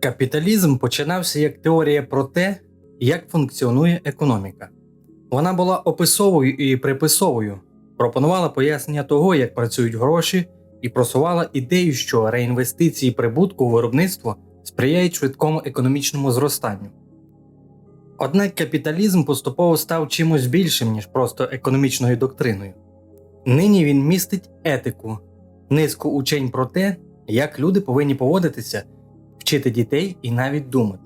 Капіталізм починався як теорія про те, як функціонує економіка. Вона була описовою і приписовою, пропонувала пояснення того, як працюють гроші, і просувала ідею, що реінвестиції прибутку у виробництво сприяють швидкому економічному зростанню. Однак капіталізм поступово став чимось більшим, ніж просто економічною доктриною. Нині він містить етику, низку учень про те, як люди повинні поводитися, вчити дітей і навіть думати.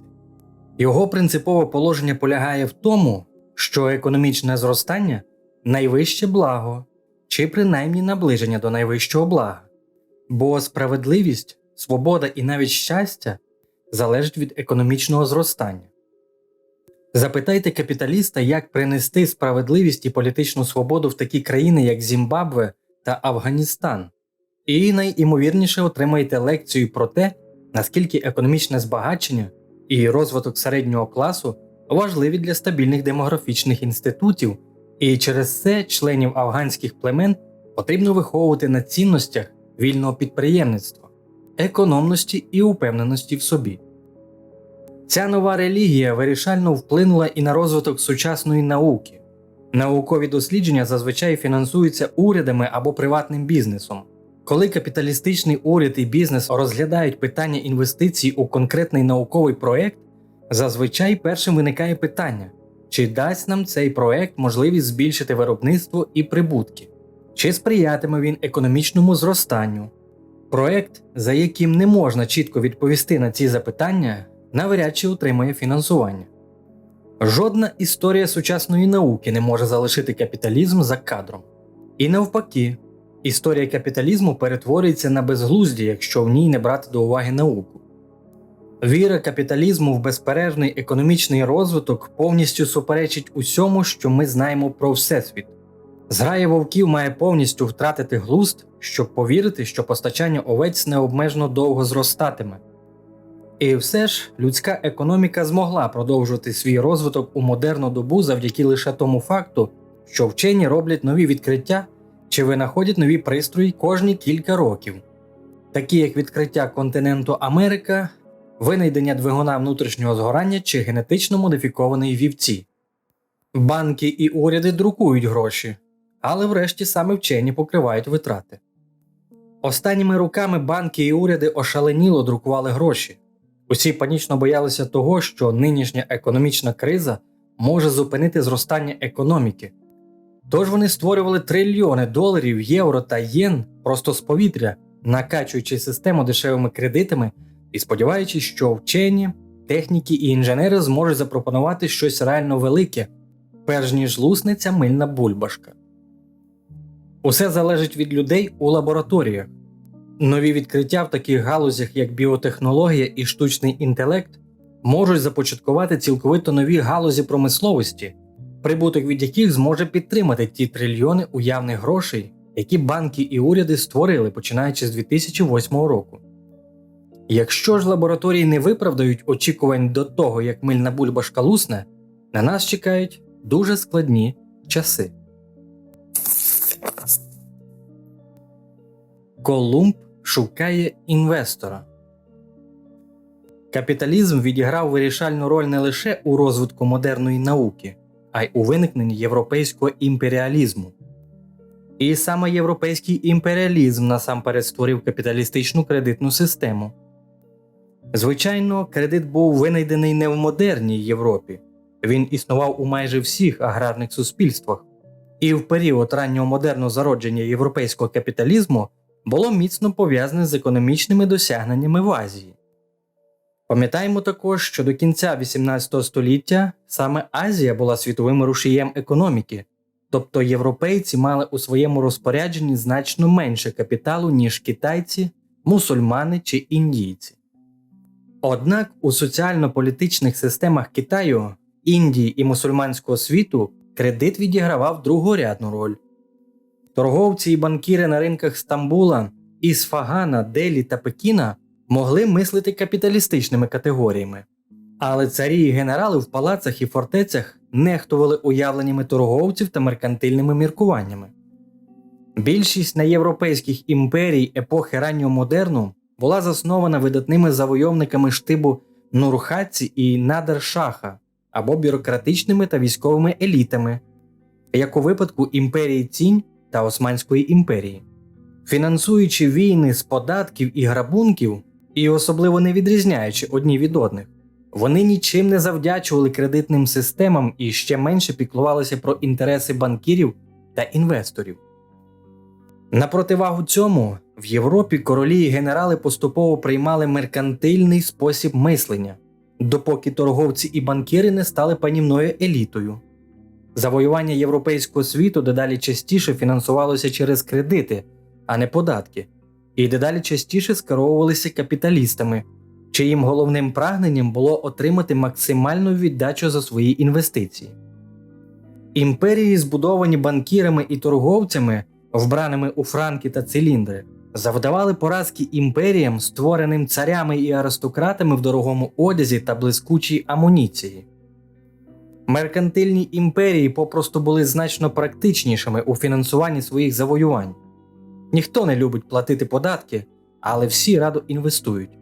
Його принципове положення полягає в тому, що економічне зростання найвище благо, чи принаймні наближення до найвищого блага, бо справедливість, свобода і навіть щастя залежать від економічного зростання. Запитайте капіталіста, як принести справедливість і політичну свободу в такі країни, як Зімбабве та Афганістан, і найімовірніше отримаєте лекцію про те, наскільки економічне збагачення і розвиток середнього класу важливі для стабільних демографічних інститутів, і через це членів афганських племен потрібно виховувати на цінностях вільного підприємництва, економності і упевненості в собі. Ця нова релігія вирішально вплинула і на розвиток сучасної науки. Наукові дослідження зазвичай фінансуються урядами або приватним бізнесом. Коли капіталістичний уряд і бізнес розглядають питання інвестицій у конкретний науковий проект, зазвичай першим виникає питання, чи дасть нам цей проект можливість збільшити виробництво і прибутки, чи сприятиме він економічному зростанню. Проект, за яким не можна чітко відповісти на ці запитання, навряд чи отримає фінансування. Жодна історія сучасної науки не може залишити капіталізм за кадром. І навпаки, історія капіталізму перетворюється на безглуздя, якщо в ній не брати до уваги науку. Віра капіталізму в безперервний економічний розвиток повністю суперечить усьому, що ми знаємо про Всесвіт. Зграя вовків має повністю втратити глузд, щоб повірити, що постачання овець необмежено довго зростатиме. І все ж людська економіка змогла продовжувати свій розвиток у модерну добу завдяки лише тому факту, що вчені роблять нові відкриття чи винаходять нові пристрої кожні кілька років, такі як відкриття континенту Америка, винайдення двигуна внутрішнього згорання чи генетично модифікованої вівці. Банки і уряди друкують гроші, але врешті саме вчені покривають витрати. Останніми роками банки і уряди ошаленіло друкували гроші. Усі панічно боялися того, що нинішня економічна криза може зупинити зростання економіки. Тож вони створювали трильйони доларів, євро та єн просто з повітря, накачуючи систему дешевими кредитами і сподіваючись, що вчені, техніки і інженери зможуть запропонувати щось реально велике, перш ніж луснеться мильна бульбашка. Усе залежить від людей у лабораторіях. Нові відкриття в таких галузях, як біотехнологія і штучний інтелект, можуть започаткувати цілковито нові галузі промисловості, прибуток від яких зможе підтримати ті трильйони уявних грошей, які банки і уряди створили починаючи з 2008 року. Якщо ж лабораторії не виправдають очікувань до того, як мильна бульбашка лусне, на нас чекають дуже складні часи. Колумб шукає інвестора. Капіталізм відіграв вирішальну роль не лише у розвитку модерної науки, а й у виникненні європейського імперіалізму. І саме європейський імперіалізм насамперед створив капіталістичну кредитну систему. Звичайно, кредит був винайдений не в модерній Європі, він існував у майже всіх аграрних суспільствах, і в період раннього модерного зародження європейського капіталізму було міцно пов'язане з економічними досягненнями в Азії. Пам'ятаємо також, що до кінця 18 століття саме Азія була світовим рушієм економіки, тобто європейці мали у своєму розпорядженні значно менше капіталу, ніж китайці, мусульмани чи індійці. Однак у соціально-політичних системах Китаю, Індії і мусульманського світу кредит відігравав другорядну роль. Торговці і банкіри на ринках Стамбула, Ісфагана, Делі та Пекіна могли мислити капіталістичними категоріями, але царі і генерали в палацах і фортецях нехтували уявленнями торговців та меркантильними міркуваннями. Більшість неєвропейських імперій епохи раннього модерну була заснована видатними завойовниками штибу Нурхаці і Надер-Шаха або бюрократичними та військовими елітами, як у випадку імперії Цінь та Османської імперії. Фінансуючи війни з податків і грабунків, і особливо не відрізняючи одні від одних, вони нічим не завдячували кредитним системам і ще менше піклувалися про інтереси банкірів та інвесторів. На противагу цьому в Європі королі і генерали поступово приймали меркантильний спосіб мислення, допоки торговці і банкіри не стали панівною елітою. Завоювання європейського світу дедалі частіше фінансувалося через кредити, а не податки, і дедалі частіше скеровувалися капіталістами, чиїм головним прагненням було отримати максимальну віддачу за свої інвестиції. Імперії, збудовані банкірами і торговцями, вбраними у франки та циліндри, завдавали поразки імперіям, створеним царями і аристократами в дорогому одязі та блискучій амуніції. Меркантильні імперії попросту були значно практичнішими у фінансуванні своїх завоювань. Ніхто не любить платити податки, але всі радо інвестують.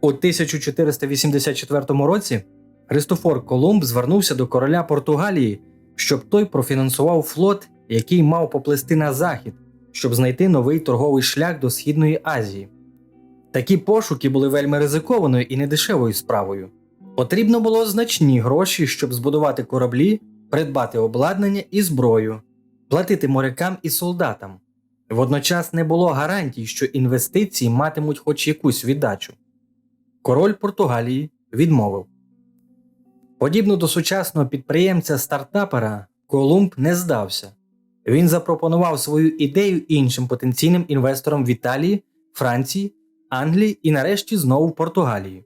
У 1484 році Христофор Колумб звернувся до короля Португалії, щоб той профінансував флот, який мав поплисти на захід, щоб знайти новий торговий шлях до Східної Азії. Такі пошуки були вельми ризикованою і недешевою справою. Потрібно було значні гроші, щоб збудувати кораблі, придбати обладнання і зброю, платити морякам і солдатам. Водночас не було гарантій, що інвестиції матимуть хоч якусь віддачу. Король Португалії відмовив. Подібно до сучасного підприємця стартапера, Колумб не здався. Він запропонував свою ідею іншим потенційним інвесторам в Італії, Франції, Англії і нарешті знову Португалії.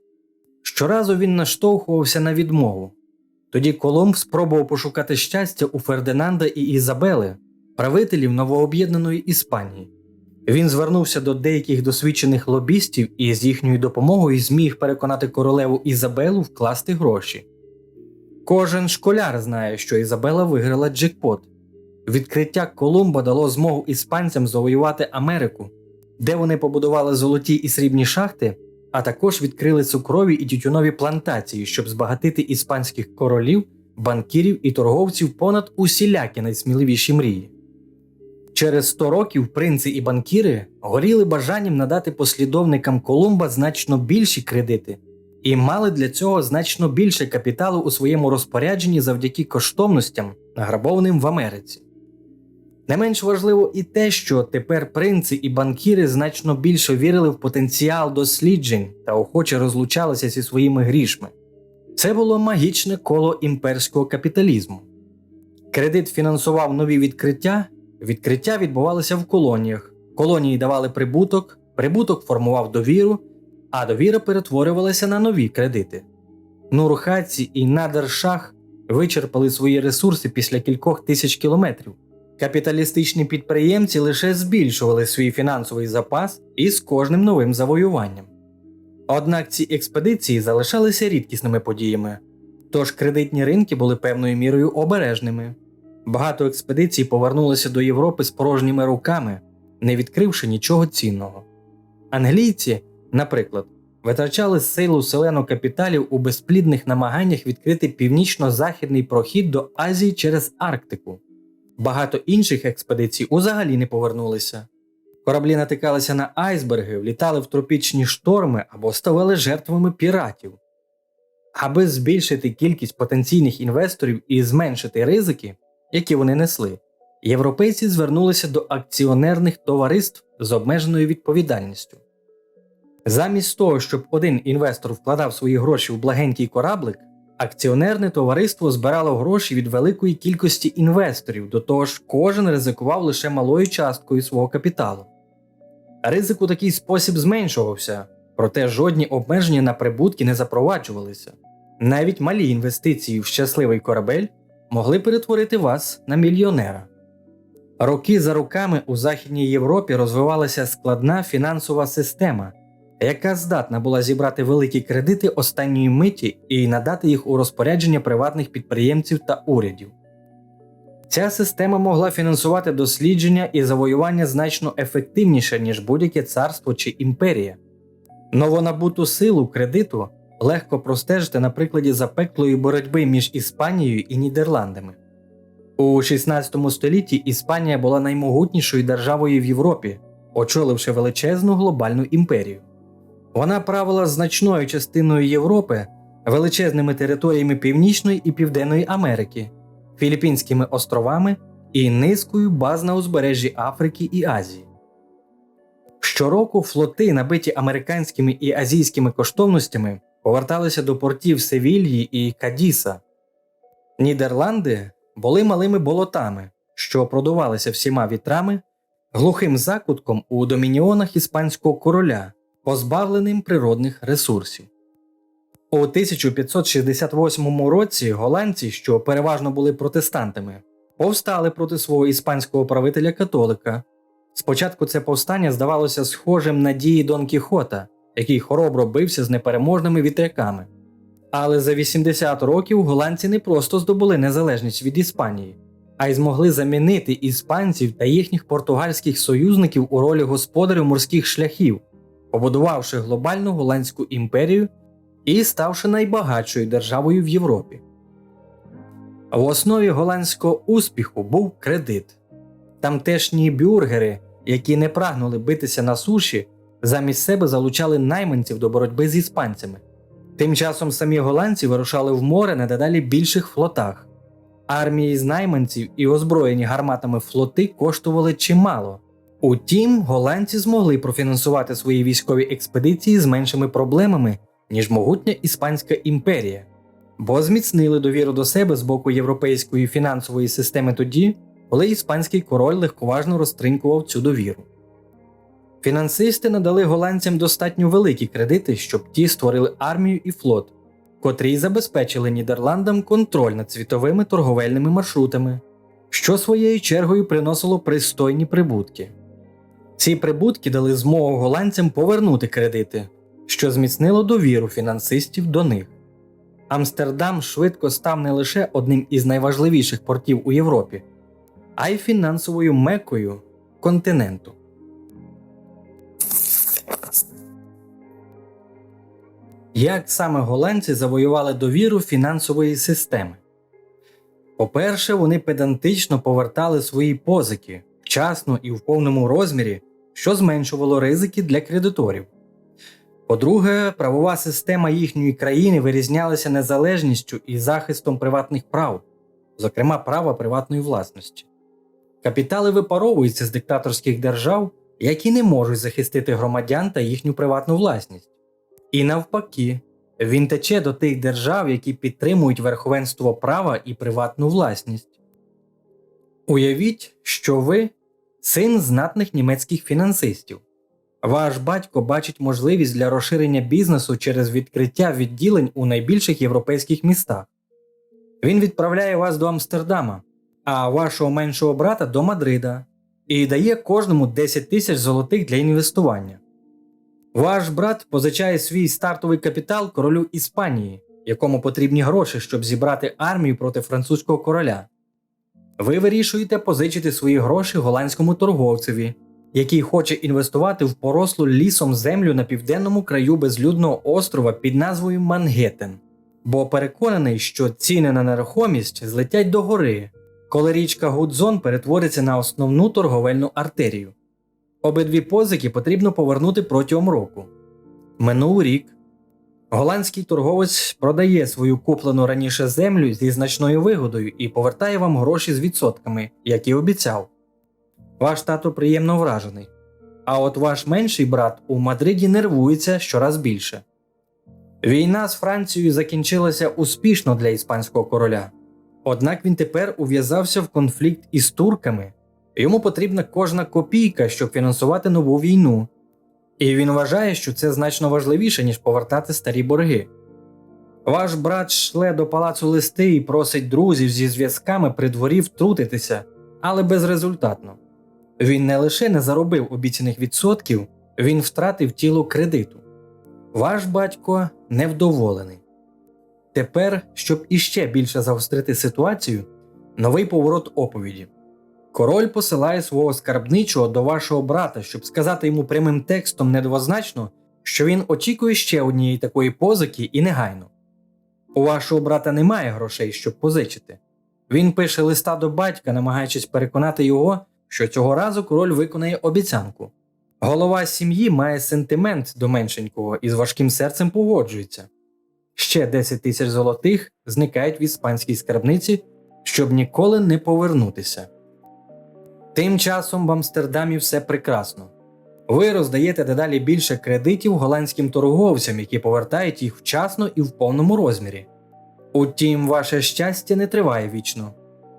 Щоразу він наштовхувався на відмову. Тоді Колумб спробував пошукати щастя у Фердинанда і Ізабели, правителів новооб'єднаної Іспанії. Він звернувся до деяких досвідчених лобістів і з їхньою допомогою зміг переконати королеву Ізабелу вкласти гроші. Кожен школяр знає, що Ізабела виграла джекпот. Відкриття Колумба дало змогу іспанцям завоювати Америку, де вони побудували золоті і срібні шахти, а також відкрили цукрові і тютюнові плантації, щоб збагатити іспанських королів, банкірів і торговців понад усілякі найсміливіші мрії. Через 100 років принци і банкіри горіли бажанням надати послідовникам Колумба значно більші кредити і мали для цього значно більше капіталу у своєму розпорядженні завдяки коштовностям, награбованим в Америці. Не менш важливо і те, що тепер принци і банкіри значно більше вірили в потенціал досліджень та охоче розлучалися зі своїми грішми. Це було магічне коло імперського капіталізму. Кредит фінансував нові відкриття, відкриття відбувалися в колоніях, колонії давали прибуток, прибуток формував довіру, а довіра перетворювалася на нові кредити. Нурхаці і Надершах вичерпали свої ресурси після кількох тисяч кілометрів. Капіталістичні підприємці лише збільшували свій фінансовий запас із кожним новим завоюванням. Однак ці експедиції залишалися рідкісними подіями, тож кредитні ринки були певною мірою обережними. Багато експедицій повернулися до Європи з порожніми руками, не відкривши нічого цінного. Англійці, наприклад, витрачали силу селену капіталів у безплідних намаганнях відкрити північно-західний прохід до Азії через Арктику. Багато інших експедицій узагалі не повернулися. Кораблі натикалися на айсберги, влітали в тропічні шторми або ставали жертвами піратів. Аби збільшити кількість потенційних інвесторів і зменшити ризики, які вони несли, європейці звернулися до акціонерних товариств з обмеженою відповідальністю. Замість того, щоб один інвестор вкладав свої гроші в благенький кораблик, акціонерне товариство збирало гроші від великої кількості інвесторів, до того ж, кожен ризикував лише малою часткою свого капіталу. Ризик у такий спосіб зменшувався, проте жодні обмеження на прибутки не запроваджувалися. Навіть малі інвестиції в щасливий корабель могли перетворити вас на мільйонера. Роки за роками у Західній Європі розвивалася складна фінансова система, яка здатна була зібрати великі кредити останньої миті і надати їх у розпорядження приватних підприємців та урядів. Ця система могла фінансувати дослідження і завоювання значно ефективніше, ніж будь-яке царство чи імперія. Новонабуту силу кредиту легко простежити на прикладі запеклої боротьби між Іспанією і Нідерландами. У 16 столітті Іспанія була наймогутнішою державою в Європі, очоливши величезну глобальну імперію. Вона правила значною частиною Європи, величезними територіями Північної і Південної Америки, Філіппінськими островами і низкою баз на узбережжі Африки і Азії. Щороку флоти, набиті американськими і азійськими коштовностями, поверталися до портів Севільї і Кадіса. Нідерланди були малими болотами, що продувалися всіма вітрами, глухим закутком у домініонах іспанського короля, позбавленим природних ресурсів. У 1568 році голландці, що переважно були протестантами, повстали проти свого іспанського правителя католика. Спочатку це повстання здавалося схожим на дії Дон Кіхота, який хоробро бився з непереможними вітряками. Але за 80 років голландці не просто здобули незалежність від Іспанії, а й змогли замінити іспанців та їхніх португальських союзників у ролі господарів морських шляхів, побудувавши глобальну голландську імперію і ставши найбагатшою державою в Європі. В основі голландського успіху був кредит. Тамтешні бюргери, які не прагнули битися на суші, замість себе залучали найманців до боротьби з іспанцями. Тим часом самі голландці вирушали в море на дедалі більших флотах. Армії з найманців і озброєні гарматами флоти коштували чимало. Утім, голландці змогли профінансувати свої військові експедиції з меншими проблемами, ніж могутня Іспанська імперія, бо зміцнили довіру до себе з боку європейської фінансової системи тоді, коли іспанський король легковажно розтринкував цю довіру. Фінансисти надали голландцям достатньо великі кредити, щоб ті створили армію і флот, котрі забезпечили Нідерландам контроль над світовими торговельними маршрутами, що своєю чергою приносило пристойні прибутки. Ці прибутки дали змогу голландцям повернути кредити, що зміцнило довіру фінансистів до них. Амстердам швидко став не лише одним із найважливіших портів у Європі, а й фінансовою мекою континенту. Як саме голландці завоювали довіру фінансової системи? По-перше, вони педантично повертали свої позики вчасно і в повному розмірі, що зменшувало ризики для кредиторів. По-друге, правова система їхньої країни вирізнялася незалежністю і захистом приватних прав, зокрема права приватної власності. Капітали випаровуються з диктаторських держав, які не можуть захистити громадян та їхню приватну власність. І навпаки, він тече до тих держав, які підтримують верховенство права і приватну власність. Уявіть, що ви син знатних німецьких фінансистів. Ваш батько бачить можливість для розширення бізнесу через відкриття відділень у найбільших європейських містах. Він відправляє вас до Амстердама, а вашого меншого брата до Мадрида і дає кожному 10 тисяч золотих для інвестування. Ваш брат позичає свій стартовий капітал королю Іспанії, якому потрібні гроші, щоб зібрати армію проти французького короля. Ви вирішуєте позичити свої гроші голландському торговцеві, який хоче інвестувати в порослу лісом землю на південному краю безлюдного острова під назвою Мангеттен, бо переконаний, що ціни на нерухомість злетять до гори, коли річка Гудзон перетвориться на основну торговельну артерію. Обидві позики потрібно повернути протягом року. Минув рік. Голландський торговець продає свою куплену раніше землю зі значною вигодою і повертає вам гроші з відсотками, як і обіцяв. Ваш тато приємно вражений. А от ваш менший брат у Мадриді нервується щораз більше. Війна з Францією закінчилася успішно для іспанського короля. Однак він тепер ув'язався в конфлікт із турками, йому потрібна кожна копійка, щоб фінансувати нову війну. І він вважає, що це значно важливіше, ніж повертати старі борги. Ваш брат шле до палацу листи і просить друзів зі зв'язками при дворі втрутитися, але безрезультатно. Він не лише не заробив обіцяних відсотків, він втратив тіло кредиту. Ваш батько невдоволений. Тепер, щоб іще більше загострити ситуацію, Новий поворот оповіді. Король посилає свого скарбничого до вашого брата, щоб сказати йому прямим текстом недвозначно, що він очікує ще однієї такої позики і негайно. У вашого брата немає грошей, щоб позичити. Він пише листа до батька, намагаючись переконати його, що цього разу король виконає обіцянку. Голова сім'ї має сентимент до меншенького і з важким серцем погоджується. Ще 10 тисяч золотих зникають в іспанській скарбниці, щоб ніколи не повернутися. Тим часом в Амстердамі все прекрасно. Ви роздаєте дедалі більше кредитів голландським торговцям, які повертають їх вчасно і в повному розмірі. Утім, ваше щастя не триває вічно.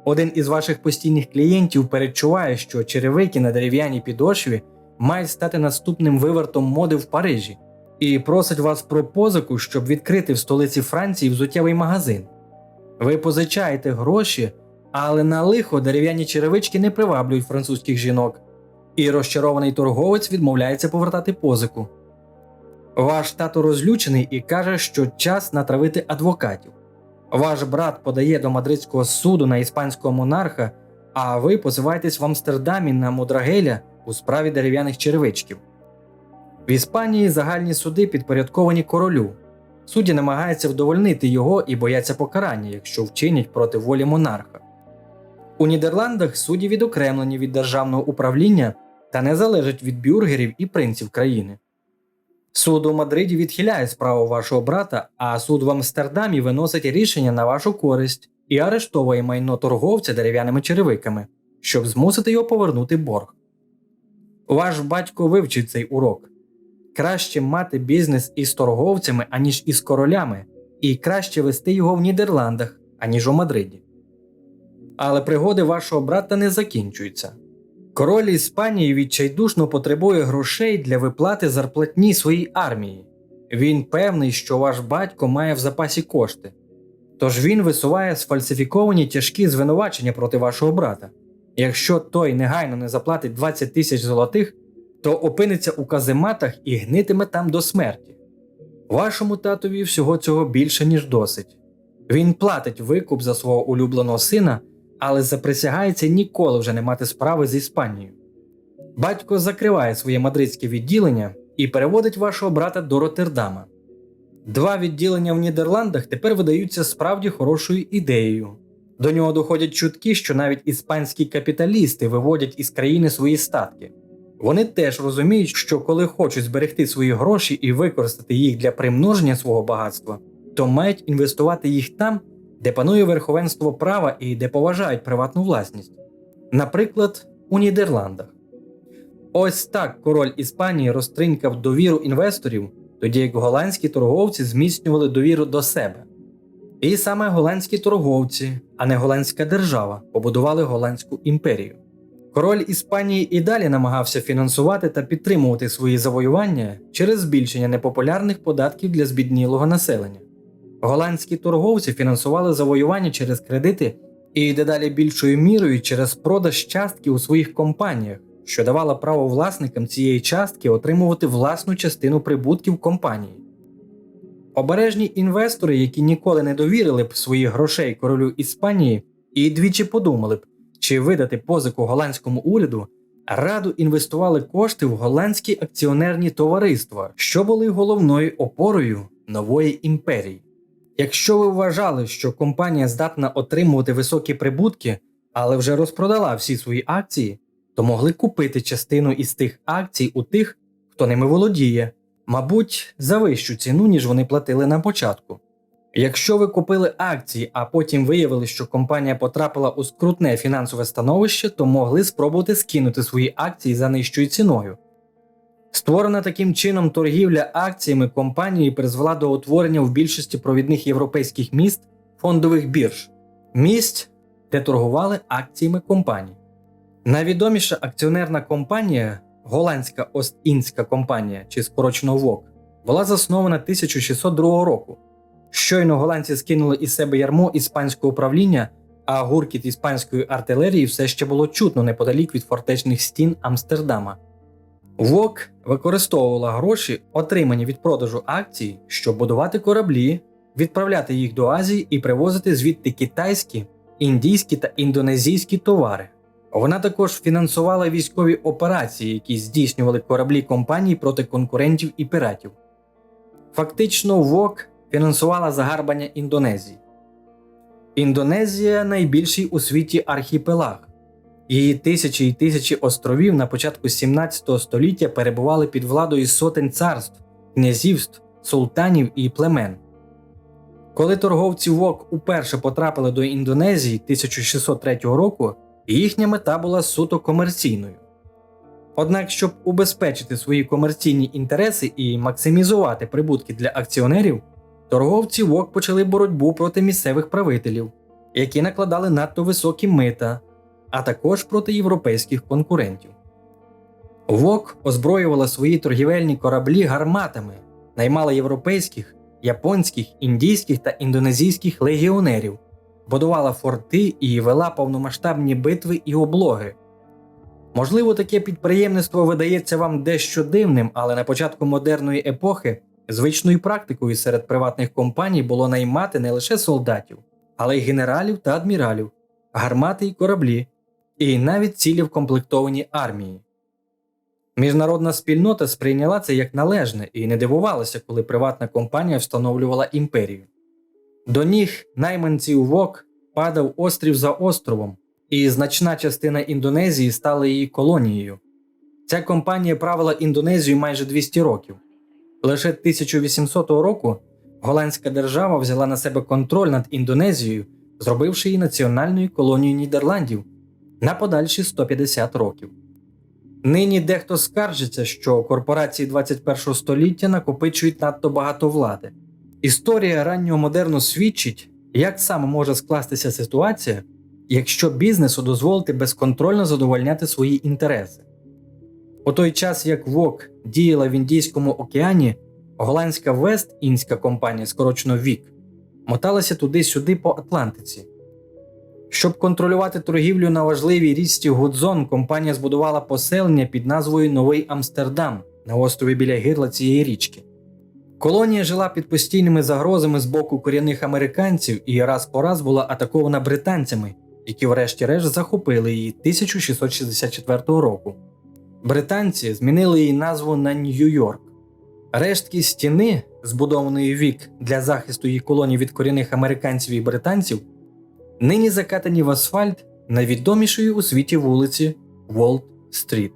Один із ваших постійних клієнтів передчуває, що черевики на дерев'яній підошві мають стати наступним вивертом моди в Парижі, і просить вас про позику, щоб відкрити в столиці Франції взуттєвий магазин. Ви позичаєте гроші, але на лихо дерев'яні черевички не приваблюють французьких жінок, і розчарований торговець відмовляється повертати позику. Ваш тато розлючений і каже, що час натравити адвокатів. Ваш брат подає до мадридського суду на іспанського монарха, а ви позиваєтесь в Амстердамі на Мудрагеля у справі дерев'яних черевичків. В Іспанії загальні суди підпорядковані королю. Судді намагаються вдовольнити його і бояться покарання, якщо вчинять проти волі монарха. У Нідерландах судді відокремлені від державного управління та не залежать від бюргерів і принців країни. Суд у Мадриді відхиляє справу вашого брата, а суд в Амстердамі виносить рішення на вашу користь і арештовує майно торговця дерев'яними черевиками, щоб змусити його повернути борг. Ваш батько вивчив цей урок. Краще мати бізнес із торговцями, аніж із королями, і краще вести його в Нідерландах, аніж у Мадриді. Але пригоди вашого брата не закінчуються. Король Іспанії відчайдушно потребує грошей для виплати зарплатні своїй армії. Він певний, що ваш батько має в запасі кошти. Тож він висуває сфальсифіковані тяжкі звинувачення проти вашого брата. Якщо той негайно не заплатить 20 тисяч золотих, то опиниться у казематах і гнитиме там до смерті. Вашому татові всього цього більше, ніж досить. Він платить викуп за свого улюбленого сина, але заприсягається ніколи вже не мати справи з Іспанією. Батько закриває своє мадридське відділення і переводить вашого брата до Роттердама. Два відділення в Нідерландах тепер видаються справді хорошою ідеєю. До нього доходять чутки, що навіть іспанські капіталісти виводять із країни свої статки. Вони теж розуміють, що коли хочуть зберегти свої гроші і використати їх для примноження свого багатства, то мають інвестувати їх там, де панує верховенство права і де поважають приватну власність, наприклад, у Нідерландах. Ось так король Іспанії розтринькав довіру інвесторів, тоді як голландські торговці зміцнювали довіру до себе. І саме голландські торговці, а не голландська держава, побудували голландську імперію. Король Іспанії і далі намагався фінансувати та підтримувати свої завоювання через збільшення непопулярних податків для збіднілого населення. Голландські торговці фінансували завоювання через кредити і дедалі більшою мірою через продаж частки у своїх компаніях, що давало право власникам цієї частки отримувати власну частину прибутків компанії. Обережні інвестори, які ніколи не довірили б своїх грошей королю Іспанії, і двічі подумали б, чи видати позику голландському уряду, раду інвестували кошти в голландські акціонерні товариства, що були головною опорою нової імперії. Якщо ви вважали, що компанія здатна отримувати високі прибутки, але вже розпродала всі свої акції, то могли купити частину із тих акцій у тих, хто ними володіє, мабуть, за вищу ціну, ніж вони платили на початку. Якщо ви купили акції, а потім виявили, що компанія потрапила у скрутне фінансове становище, то могли спробувати скинути свої акції за нижчою ціною. Створена таким чином торгівля акціями компанії призвела до утворення в більшості провідних європейських міст фондових бірж, місць, де торгували акціями компаній. Найвідоміша акціонерна компанія, голландська Ост-Індська компанія чи скорочено ВОК, була заснована 1602 року. Щойно голландці скинули із себе ярмо іспанського управління, а гуркіт іспанської артилерії все ще було чутно неподалік від фортечних стін Амстердама. ВОК використовувала гроші, отримані від продажу акцій, щоб будувати кораблі, відправляти їх до Азії і привозити звідти китайські індійські та індонезійські товари. Вона також фінансувала військові операції, які здійснювали кораблі компаній проти конкурентів і піратів. Фактично, ВОК фінансувала загарбання Індонезії. Індонезія найбільший у світі архіпелаг. Її тисячі і тисячі островів на початку 17 століття перебували під владою сотень царств, князівств, султанів і племен. Коли торговці ВОК уперше потрапили до Індонезії 1603 року, їхня мета була суто комерційною. Однак, щоб убезпечити свої комерційні інтереси і максимізувати прибутки для акціонерів, торговці ВОК почали боротьбу проти місцевих правителів, які накладали надто високі мита, а також проти європейських конкурентів. ВОК озброювала свої торгівельні кораблі гарматами, наймала європейських, японських, індійських та індонезійських легіонерів, будувала форти і вела повномасштабні битви і облоги. Можливо, таке підприємництво видається вам дещо дивним, але на початку модерної епохи звичною практикою серед приватних компаній було наймати не лише солдатів, але й генералів та адміралів, гармати й кораблі, і навіть цілі вкомплектовані армії. Міжнародна спільнота сприйняла це як належне і не дивувалася, коли приватна компанія встановлювала імперію. До ніг найманців ВОК падав острів за островом, і значна частина Індонезії стала її колонією. Ця компанія правила Індонезію майже 200 років. Лише 1800 року голландська держава взяла на себе контроль над Індонезією, зробивши її національною колонією Нідерландів на подальші 150 років. Нині дехто скаржиться, що корпорації 21 століття накопичують надто багато влади. Історія раннього модерну свідчить, як саме може скластися ситуація, якщо бізнесу дозволити безконтрольно задовольняти свої інтереси. У той час як ВОК діяла в Індійському океані, голландська Вест-Індська компанія, скорочено ВІК, моталася туди-сюди по Атлантиці. Щоб контролювати торгівлю на важливій річці Гудзон, компанія збудувала поселення під назвою Новий Амстердам на острові біля гирла цієї річки. Колонія жила під постійними загрозами з боку корінних американців і раз по раз була атакована британцями, які врешті-решт захопили її 1664 року. Британці змінили її назву на Нью-Йорк. Рештки стіни, збудованої вік для захисту її колоній від корінних американців і британців, нині закатані в асфальт найвідомішої у світі вулиці Волт Стріт.